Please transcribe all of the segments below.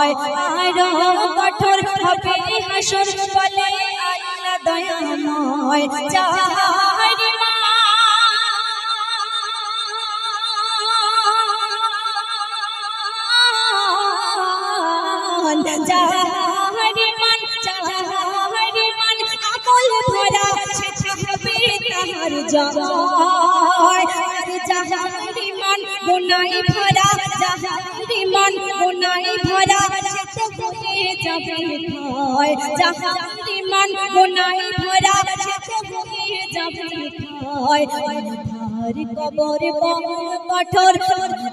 দয়াময় আরও কঠোর হবে হাসর বলে আল্লাহ দয়াময়। যাহার মান যাহার মান যাহার মান আকল ভরা সেটা হবে তাহার জয়। যাহার মান গুনাই ভরা যাহার মান গুনাই ভরা যাহার গুনাই ভরা ধার কবর বল কঠোর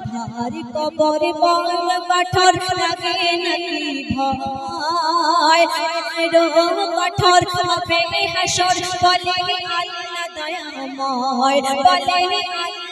ধার কবর বল কঠোর লাগে নাকি ভয়? কঠোর হবে হাসর বলে দয়াময়, বলে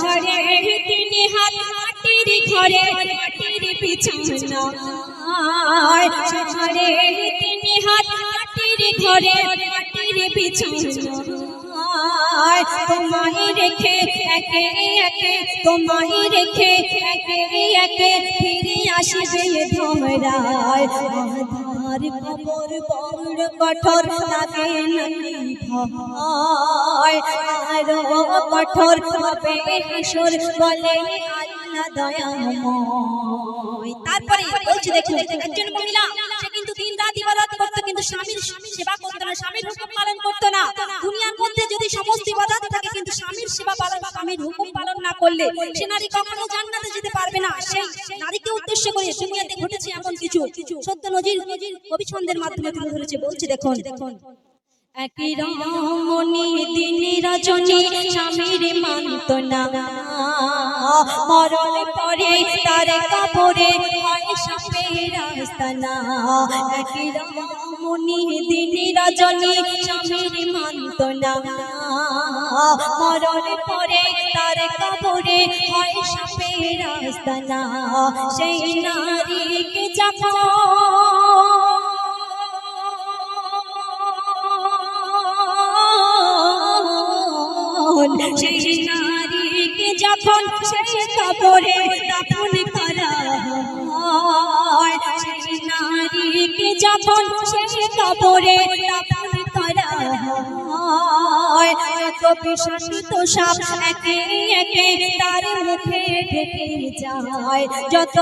সারে তিনি হাত মাটির ঘরে, মাটির বিছানা সারে তিনি হাত মাটির ঘরে, মাটির বিছানা তোমায় রেখে একে একে, তোমায় রেখে একে একে ফিরে আসবে ধরায়। আধার খবর বড় কঠোর লাগে নাকি ভয় আরও কঠোর হবে হাসর বলে আল্লাহ কিন্তু স্বামীর সেবা পালন করতো না। দুনিয়ার পালন না করলে সে নারী কখনো জান্নাতে যেতে পারবে না। সেই নারীকে উদ্দেশ্য করে দুনিয়াতে ঘটেছে এমন কিছু। সত্য নজির নজির কবি ছন্দের মাধ্যমে তুলে ধরেছে। বলছে দেখুন দেখুন একই রমণী দিন রজনী স্বামীর মানত না মরণ পরে তার কাপড়ে হয় সাপের আস্তানা। একই রমণী দিন রজনী স্বামীর মানত না মরণ পরে তার কাপড়ে হয় সাপের সেই নারীকে যখন সেই নারীকে যখন সেই কবরে দাফন করা হয়, সেই নারীকে যখন সেই কবরে দাফন করা হয় যত বিষাক্ত সাপ একে একে তার মুখে ঢেকে যায়। যত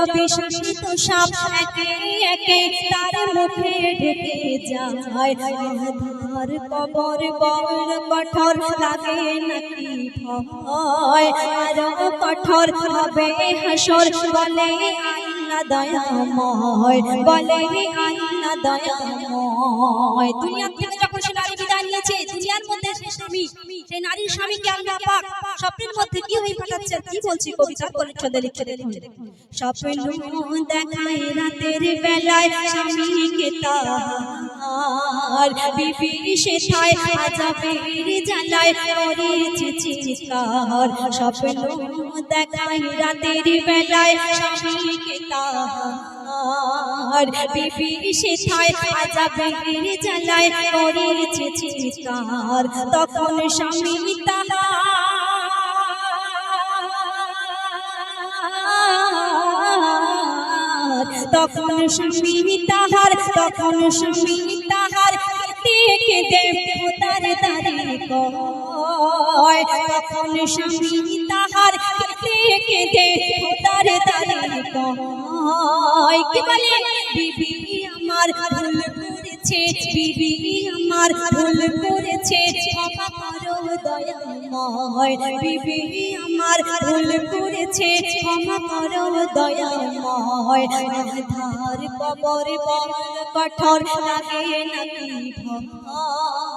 কবর বড় কঠোর লাগে নাকি ভয়? কঠোর হবে হাসর, বলে আল্লাহ দয়াময় বলে আল্লাহ দয়াময় দুনিয়া থেকে যখন সে নারী বিদায় নিয়েছে দুনিয়ার মধ্যে স্বামী, সেই নারীর স্বামীকে আল্লাহ পাক স্বপ্নের মধ্যে কি হয়ে পাঠাচ্ছে কি বলছি কবিতা পরিচ্ছদে লিখে দেখুন। স্বপ্ন দেখায় রাতের বেলায় স্বামীকে তার বিবি সে থায় আজাবের জ্বালায় করেছে চিৎকার। স্বপ্ন দেখায় রাতের বেলায় স্বামীকে তার বিবি সে থায় আজাবের জ্বালায় করেছে চিৎকার। তখন স্বামী তখন স্বামী তাহার, তখন স্বামী তাহার, কেঁদে কেঁদে তার তারে তখন স্বামী তাহার কেঁদে কেঁদে তার তারে কয়, কি বলে? বিবি আমার ভুল করেছে, বিবি আমার ভুল করেছে, ক্ষমা করো দয়াময়, বিবি আমার ভুল করেছে, ক্ষমা করো দয়াময় ধার কবর কঠোর লাগে নাকি ভয়?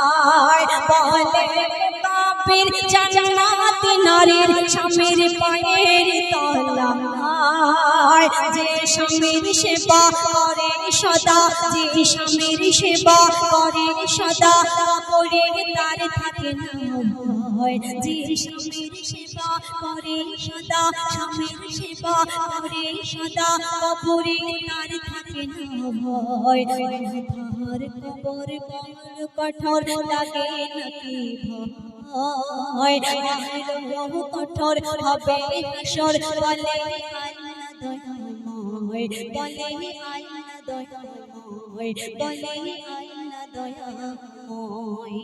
তলায় বলে মোকাবির জান্নাত নারীর স্বামীর সেবা করে সদা, যে স্বামীর সেবা করে সদা করে তার থাকে না যে স্বামীর সেবা সদা সেবা করে সদা করে তার থাকে না ভয়। ধার কবর কমল কঠোর, লাগে নাকি ভয়। কঠোর হবে হাসর বলে আল্লাহ দয়াময় বলে আল্লাহ দয়াময় বলে আল্লাহ দয়াময়